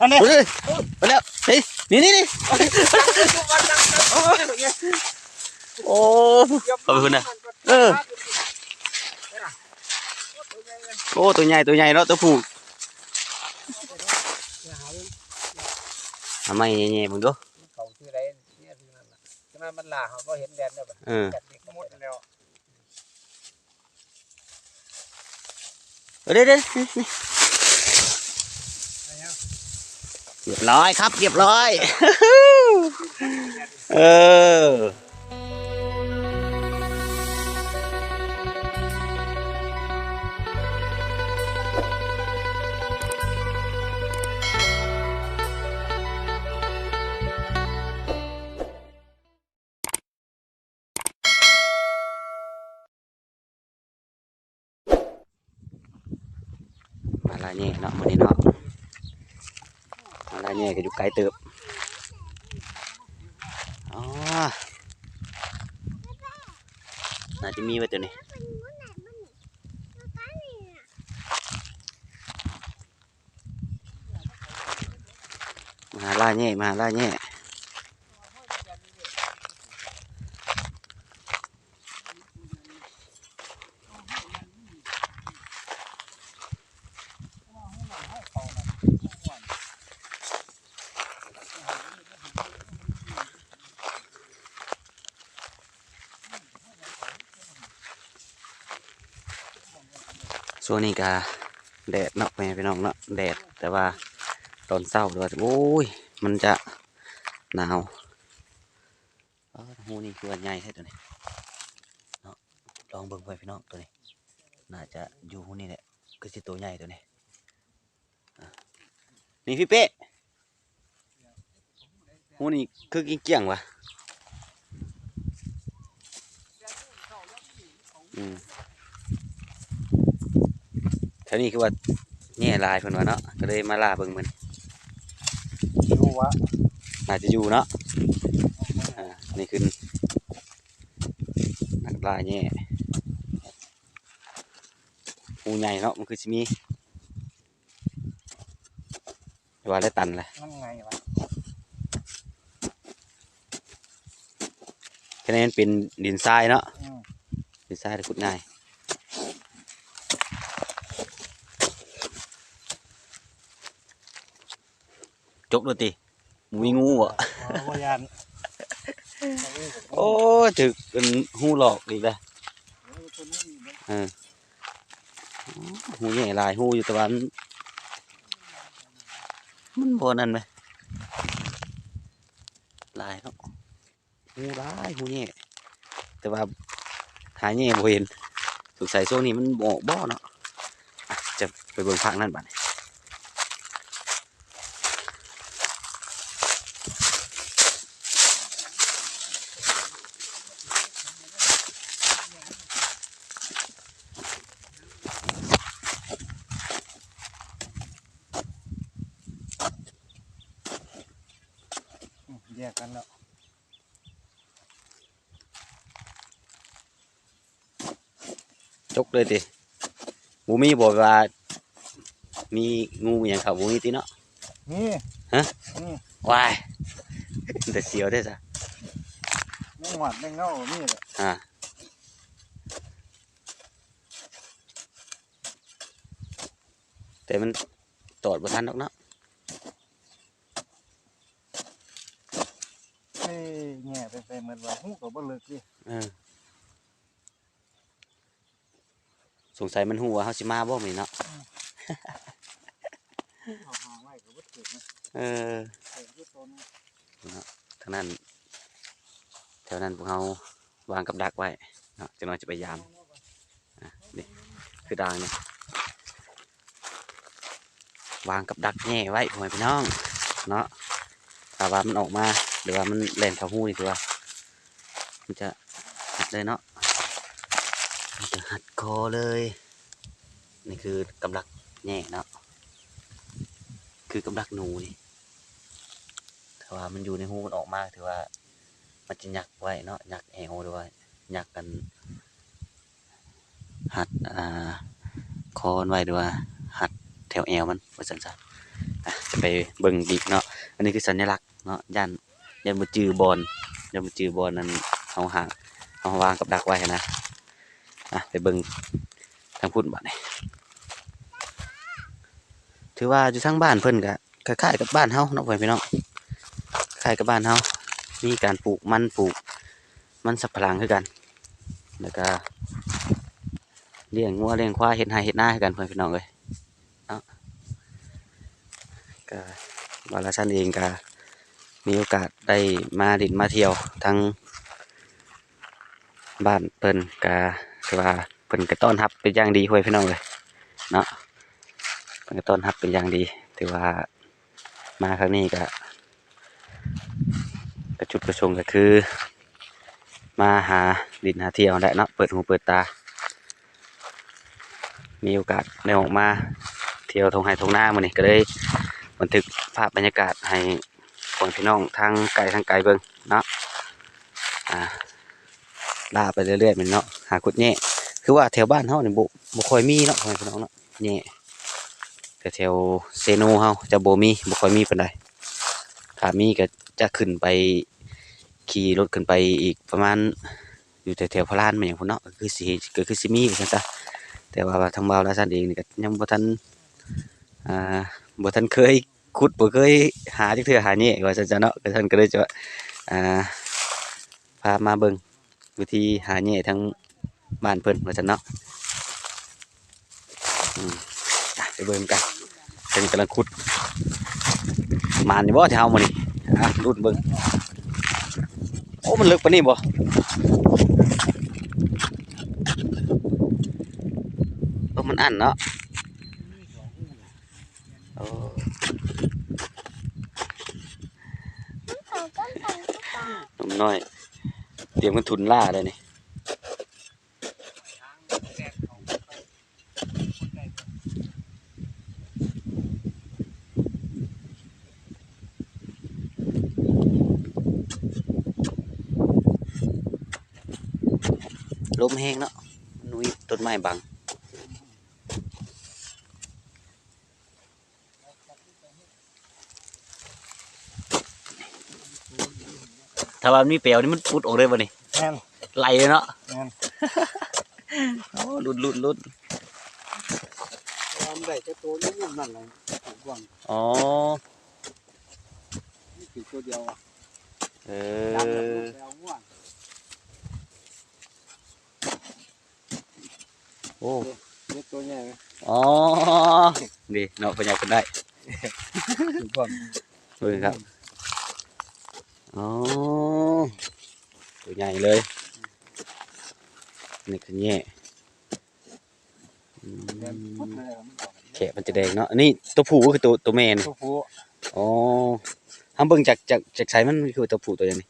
อันนี้เฮ้ยไปแล้วเฮ้ยนี่นี่นี่โอ้ขอบคุณนะเออโอ้ตัวใหญ่ตัวใหญ่เนาะตัวผู้ทำไมเงี้ยๆมึงดูเขาชื่ออะไรเนี่ยชื่อนั่นน่ะฉะนั้นมันล่าเขาก็เห็นแดนได้แบบเออจัดเด็กหมดแล้ว เดี๋ยวเดี๋ยวเรียบร้อยครับ เรียบร้อย เออ มาลาเน่เนาะมื้อนี้เนาะมาลาเน่ก็อยู่ไกลเติบอ๋อน่าจะมีไว้ตัวนี้มาหาลาเน่มาหาลาเช่วงนี้ก็แดดเนาะไปพี่น้องเนาะแดดแต่ว่าตอนเศร้าด้วยโอ้ย มันจะหนาวเอ้าหูนี่คือว่าใหญ่แท้ตัวนี้เนาะลองเบิ่งไปพี่น้องตัวนี้ น่าจะอยู่หูนี่แหละคือสิตัวใหญ่ตัวนี้นี่พี่เป้หูนี่คือกินเกี่ยงวะอืม แถวนี้คือว่าแง่ลายเพิ่นว่าเนาะก็เลยมาล่าเบิ่งมันดูวะน่าจะอยู่เนาะอ่านี่คือนักล่าแง่หูใหญ่เนาะมันคือสิมีว่าได้ตันแหละนั่นไงวะแค่นั้นเป็นดินทรายเนาะอืมดินทรายได้ขุดง่าย จกดูติหมูมีงูอะอ๋อบ่ยานโอ้ยถึกเป็นหูหลอกอีกแล้วเออหูใหญ่หลายหูอยู่แตะวันมันบ่นั่นไหมหลายเนาะหูหลายหูใหญ่แต่ว่าหาใหญ่บ่เห็นสงสัยช่วงนี้มันบ่บ่เนาะอะจะไปเบิ่งพักนั่นบัดนี้ แยกกันแล้วจกเลยติบ่มีบ่ว่า มีงูอหย่างเขาบ่มีติเนาะนี่ฮะนี่วายแต่เสียวได้อจ้ะแมงหวัดแมงเง่านี่แหละอ่าแต่มันตอดบ่ทันดอกเนาะ เอ้ ยแง่ไปไปเหมือนว่าหูก็บ่เลิกดิเออสงสัยมันฮู้ว่าเฮาสิมาบ่มื้อนี้เนาะเอาหางไว้ก็บ่ถึกนะเออเติมอยู่ต้นทางนั้นแถวนั้นพวกเราวางกับดักไว้เนาะจะน้อยจะไปยามอะนี่คือดางเนี่ยวางกับดักแง่ไว้พ่อแม่พี่น้อง เนาะถ้าว่ามันออกมาห รือว่ามันแล่นเข้าหูนี่ถือว่า มันจะหัดเลยเนาะมันจะหัดคอเลย นี่คือกำลักแง่เนาะคือกำลักหนูนี่ถ้าว่ามันอยู่ในหูมันออกมากถือว่า มันจะยักไว้เนาะยักแหวด้วยยักกัน หัดอ่าคอนไว้ด้วยหัดแถวแอวมันว่าซั่นซะอะจะไปเบิ่งอีกเนาะอันนี้คือสัญลักษณ์เนาะย่าน ย่านบ่จื้อบอลย่านบ่จื้อบอลนั้นเฮาหาเฮาวางกับดักไว้นะอะไปเบิ่งทางพุ่นบัดนี้ถือว่าอยู่ทางบ้านเพิ่นก็คล้ายๆกับบ้านเฮาเนาะพี่น้องคล้ายกับบ้านเฮามีการปลูกมันปลูก มันสับปะหลังคือกัน แล้วก็เลี้ยงงัวเลี้ยงควายเฮ็ดไร่เฮ็ดนาคือกันเพื่อนพี่น้องเอ้ยเนาะก็บาลาชันเองก็ มีโอกาสได้มาดินมาเที่ยวทั้งบ้านเพิ่นก็ถือว่าเพิ่นก็ต้อนรับเป็นอย่างดีพ่อพี่น้องเลยเนาะเพิ่นก็ต้อนรับเป็นอย่างดีถือว่ามาครั้งนี้ก็กระจุดประสงก็คือ มาหาดินหาเที่ยวได้เนาะเปิดหูเปิดตา มีโอกาสได้ออกมาเที่ยวทงไห้ทงหน้ามื้อนี้ก็เลยบันทึกภาพบรรยากาศให้ พ่อพี่น้องทางไกลทางไกลเบิ่งเนาะอ่าล่าไปเรื่อยๆมันเนาะหากุดแง่คือว่าแถวบ้านเฮาเนี่ยบ่บ่ค่อยมีเนาะพ่อพี่น้องเนาะแง่แต่แถวเซโนเฮาจะโบมีบ่ค่อยมีปานใดถ้ามีก็จะขึ้นไปขี่รถขึ้นไปอีกประมาณอยู่แถวๆพระลานมาอย่างพุ่นเนาะคือสิก็คือสิมีว่าซั่นซะแต่ว่าทางบ่าวลาซันเองนี่ก็ยังบ่ทันอ่าบ่ทันเคย ขุดบ่เคยหาจักเทื่อหาแหน่ว่าซั่นซะเนาะก็ท่านก็เลยจะอ่าพามาเบิ่งวิธีหาแหน่ทั้งบ้านเพิ่นว่าซั่นเนาะอืมไปเบิ่งกันเพิ่นกำลังขุดมานอยู่บ่ที่เฮามื้อนี้อะรุ่นเบิ่งโอ้มันลึกปะนี่บ่เออมันอันเนาะโอ้ น้อย เตรียมกันทุนล่าเลยนี่ลมแห้งเนาะมันมีต้นไม้บังาว่ามันมีเปลวนี่มันพุดออกเลยบ่นี่แม่นไหลเลยเนาะแม่นโอ้ลุดลุดลุดตามได้จะตัวนี้มันนั่นเลยถูกว่างอ๋อนี่คือตัวเดียวอะเอดำแล้วอแปลว่างโอ้ เล็กตัวใหญ่ไหมอ๋อ ดีเนาะพญาคนได้ถูกว่าง เบิ่งครับ อ๋อตัวใหญ่เลย นี่คือแง่อืมแม่นพุดเลยมันออกแขะมันจะแดงเนาะอันนี้ตัวผู้ก็คือตัวตัวแมนตัวผู้อ๋อทำเบิ่งจากจากจากไสมันคือตัวผู้ตัวอย่างนี้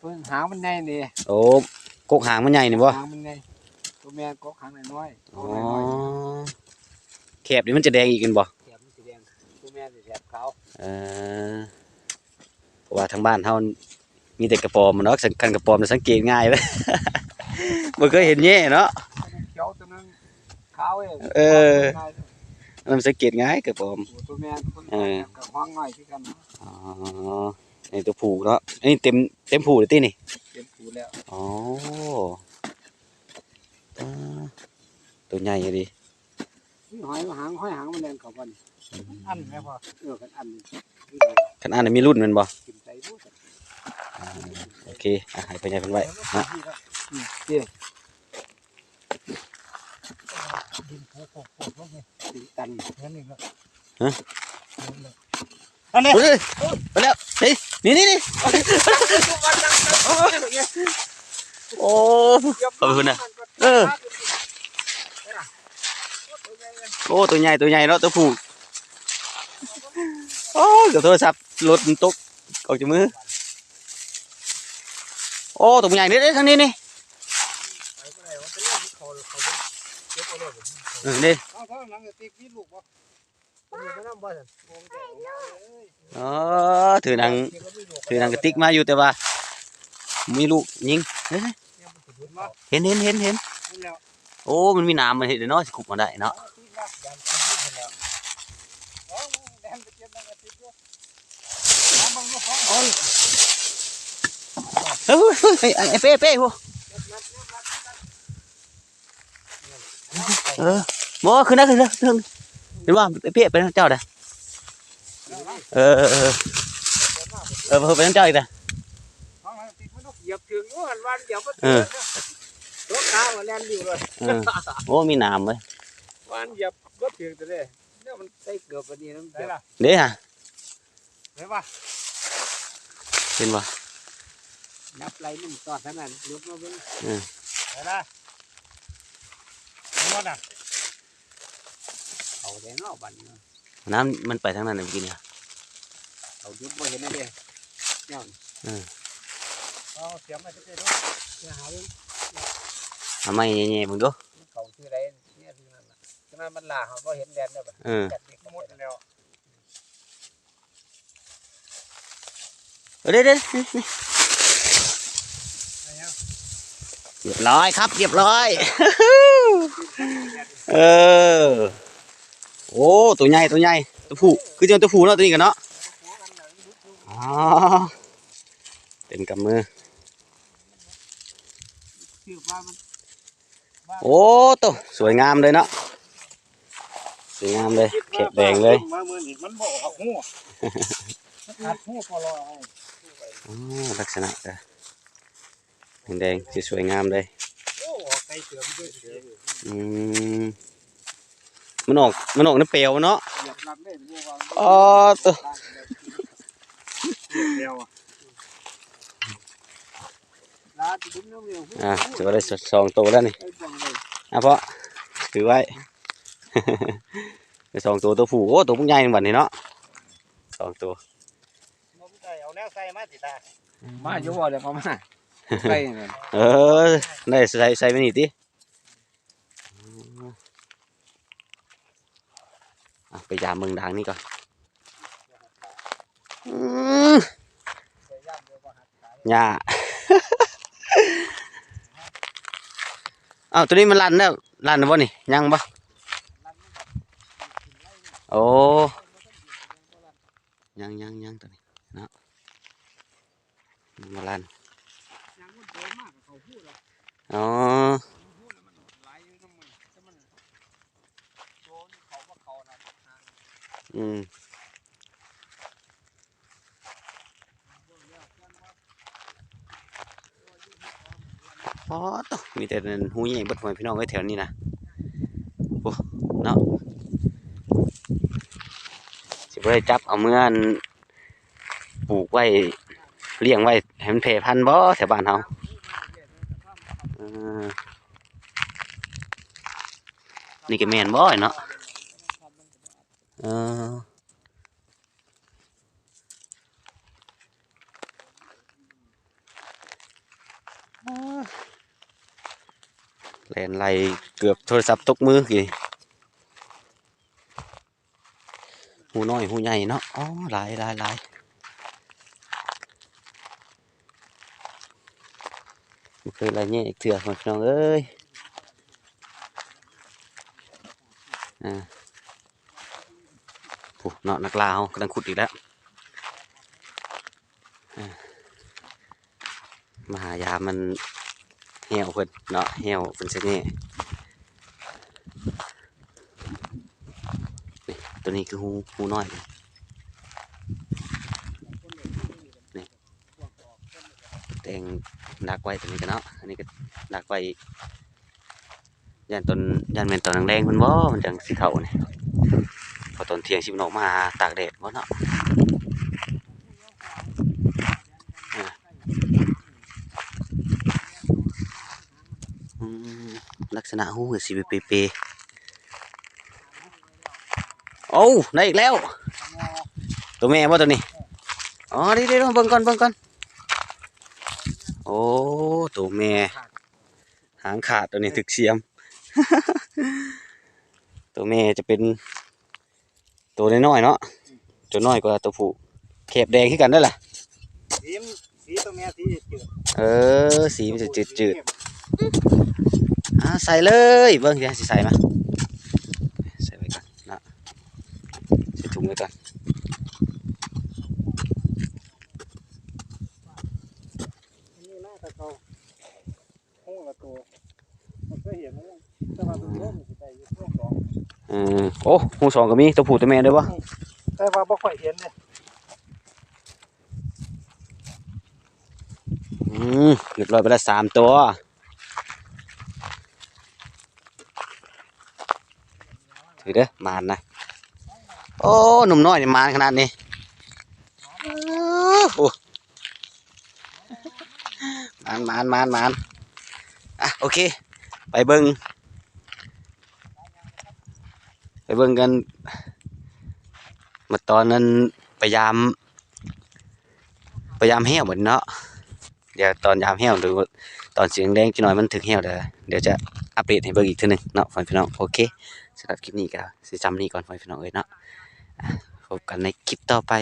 ตัวหางมันใหญ่นี่โอ้กกหางมันใหญ่นี่บ่หางมันใหญ่ตัวแม่ก็หางน้อยๆอ๋ตัอวน้อยแคบนี่มันจะแดงอีกกันบ่ๆแถบมันสีแดงตัวแม่สีแถบขาวเออ เพราะว่าทางบ้านเฮามีแต่กระปอมเนาะสังคันกระปอมจะสังเกตง่ายเลยบ่เคยเห็นแย่เนาะตัวนึงเขียวตัวนึงขาวเองเอออันนั้นมันสังเกตง่ายกระปอมตัวแม่คนเออกับห้องน้อยที่กันอ๋อไอ้ตัวผู้เนาะอันนี้เต็มเต็มผู้เลยตินี่เป็นผูแล้วอ๋ออ่าตัวใหญ่อะดินี่หอยหางหอยหางมันแดงเขาวันอันไหมพ่อเออกันอันนี่คันอันนี้มีรุ่นแมันบ่ กินใจรู้สึก อ่าโอ เคอะให้เพิ่นใหญ่เพิ่นไว้นะเจ๊ดินผูกผูกผูกลงนี่ดินตันนั่นนี่ก็อันนี้ไปแล้วเฮ้ยนี่นี่นี่โอ้ขอบคุณนะเออโอ้ตัวใหญ่ตัวใหญ่เนาะตัวผู้โอ้เดี๋ยวโทรศัพท์หลุดมันตกออกจากมือ โอ้ตัวใหญ่นี่นี่ทางนี้นี่เออนี่เอาเท่านั้นก็ตีพี่ลูกบ่มันน้ำบ่สันอ๋อถือหนังถือหนังกระติกมาอยู่แต่ว่ามีลูกยิงเฮ้ยเห็นเห็นเห็นเห็นโอ้มันมีน้ำมันเห็นเนาะสิขุบมาได้เนาะ เฮ้ย ไอ้ไอ้เป้เป้พวกเออบ่ขึ้นนะขึ้นนะขึ้นเห็นว่าเป้เป้ไปนั่นเจ้าเด้อเออเออเออเออเพิ่นไปนั่นเจ้าอีกเด้อเหยียบถึงว่าวันวันเออรถข้าวมาแล่นอยู่เลยโอ้มีน้ำเว้ยวันเหยียบก็ถึงแต่เลยเนี่ยมันใส่เกือบวันนี้น้ำได้เดือดล่ะเด้ฮะได้ป่ะเห็นบ่ นับไรหนึ่งตอดเท่านั้นยกมาเป็นได้ล่ะทั้งหมดอะเอาแต่นอกบันเนาะน้ำมันไปทางนั้นน่ะเมื่อกี้เนี่ยเอายุบมาเห็นนั่นเองเนี่ยเอาเสียมมาจะได้ดูเนี่ยหาเรื่องทำไมแย่ๆมึงดูเขาชื่ออะไรเนี่ยคือนั่นแหละฉะนั้นมันลาเขาก็เห็นแดนได้ปะเออจัดเด็กหมดแล้วเออเด้เด้อะไรเงี้ย เรียบร้อยครับ เรียบร้อย เออ โอ้ตัวใหญ่ตัวใหญ่ตัวผู้คือเจ้าตัวผู้เนาะตัวนี้กันเนาะอ๋อเต็มกำมือชื่อว่ามันโอ้ตัวสวยงามเลยเนาะสวยงามเลยเข็บแดงเลยมาเมื่อนี่มันบอกออกหูมันขาดหูพอรอเอาอ๋อลักษณะก็ แดงๆสีสวยงามเลยอืมมันออกมันออกน้ำเปลวเนาะอ๋อตัวเดียวอะจะดึงน้ำเร็วอะได้สองตัวแล้วนี่อะเพราะถือไว้สองตัวตัวผู้โอ้ตัวพวกใหญ่เหมือนนี่เนาะสองตัวมใส่เอาแนวใส่มาสิตามาอยู่บ่เดี๋ยวเขามา เนี่ยเออได้ใส่ใส่ไปนี่ติไปยามเมืองดังนี่ก่อนอืมหญ้าอ้าวตัวนี้มันลันแล้วลันบ่นี่ยังบ่โอ้ยังยังยังตัวนี้เนาะมันลัน อกอ๋อพูดแล้วมันไหลอยู่น้ำมันแต่มันโตนี่เขาว่าเขานะอืมอ๋อตวมีแต่นั่นหูใหญ่เบิดหอยพี่น้องไว้แถวนี้นะโอ้เนาะสิบได้จับเอาเมื่อนปลูกไว้เลี้ยงไว้ให้มันเพพันบ่แถวบ้านเฮา นี่ก็แมนบ่อยเนาะเออแล่นไลเกือบโทรศัพท์ตกมือกี่หูน้อยหูใหญ่เนาะอ๋อหลายหลายหลายบ่ เคยไรเนี่ยอีกเถื่อพี่น้องเอ้ยอ่าโอ้เนาะนักลาวกำลังขุดอีกแล้วมาหายามันเหี่ยวเพิ่นเนาะเหี่ยวเป็นเช่นนี้นี่ตัวนี้คือหูหูน้อยนี่แต่ง ดักไว้ตัวนี้กันเนาะ อันนี้ก็ดักไว้ยันตนยันเป็นตอนแรงๆเพิ่นบ่มันจังสิเข้านี่พอตอนเที่ยงสิมันอกมาตากแดดบ่เนาะลักษณะหูสีเปเปโอ้ได้อีกแล้ว ตัวแม่ว่ตัวนี้ อ๋อดี๋ยวเดี๋ยวเบิ่งก่อนเบิ่งก่อน โอ้ตัวแม่ หางขาดตัวนี้ถึกเสียม ตัวแม่จะเป็น ตัวน้อยๆเนาะตัวน้อยกว่าตัวผู้แคบแดงขึ้นกันได้แหละสีมสีตัวเมียสีจืดเออ สีมันจะจืดๆอ่าใส่เลยเบิ้งเดี๋ยวสิใส่มาใส่ไว้ก่อนนะใส่ถุงไว้ก่อน ต่เขห้องละตัวมันก็เห็นนะแต่ว่าเป็ร่มสิได้อ๋งสองอืมโอ้หูสองก็มีตัวผู้ตัวแม่ด้วยวะแต่ว่าบ่ค่อยเห็นเลยอืมหรียบร้อยไปแล้วสามตัวถือเด้อมานนะโอ้หนุ่มน้อยนี่มานขนาดนี้โอ้ มานมานมานมานอะโอเค ไปเบิ้งไปเบิ้งกันมาตอนนั้นพยายามพยายามแห้วเหมือนเนาะเดี๋ยวตอนยามแห้วหรือตอนเสียงแดงจะหน่อยมันถึงแห้วเด้อเดี๋ยวจะอัปเดตให้เบิ่งอีกทีนึงเนาะฟังพี่น้องโอเคสำหรับคลิปนี้ก็สิจำนี้ก่อนฟังพี่น้องเอ้ยเนาะพบกันในคลิปต่อไป